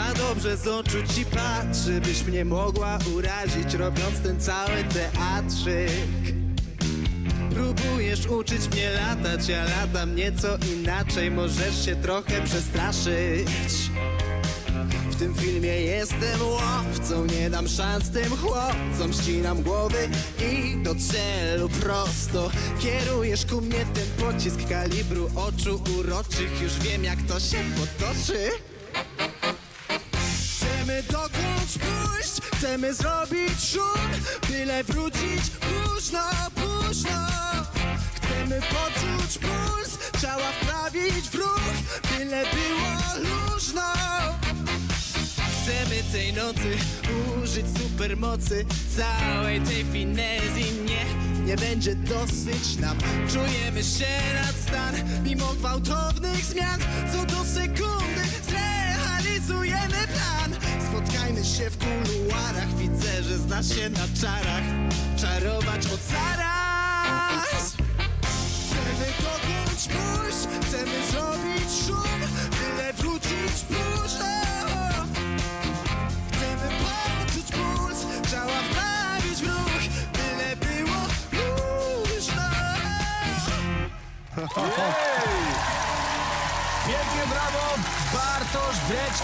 dobrze z oczu ci patrzy Byś mnie mogła urazić robiąc ten cały teatrzyk. Próbujesz uczyć mnie latać, ja latam nieco inaczej Możesz się trochę przestraszyć. W tym filmie jestem łowcą, nie dam szans tym chłopcom Ścinam głowy i do celu prosto. Kierujesz ku mnie ten pocisk kalibru oczu uroczych Już wiem jak to się potoczy Chcemy dokądś pójść, chcemy zrobić szum Byle wrócić późno, późno. Chcemy poczuć puls, ciała wprawić w ruch Byle było luźno. Chcemy tej nocy użyć supermocy Całej tej finezji. Nie, nie będzie dosyć nam. Czujemy się nad stan Mimo gwałtownych zmian Co do sekundy w kuluarach. Widzę, że znasz się na czarach. Czarować od zaraz. Chcemy dokądś pójść Chcemy zrobić szum Byle wrócić późno Chcemy poczuć puls, ciała wprawić w ruch Byle było luźno. Wielkie brawo, Bartosz Breczko.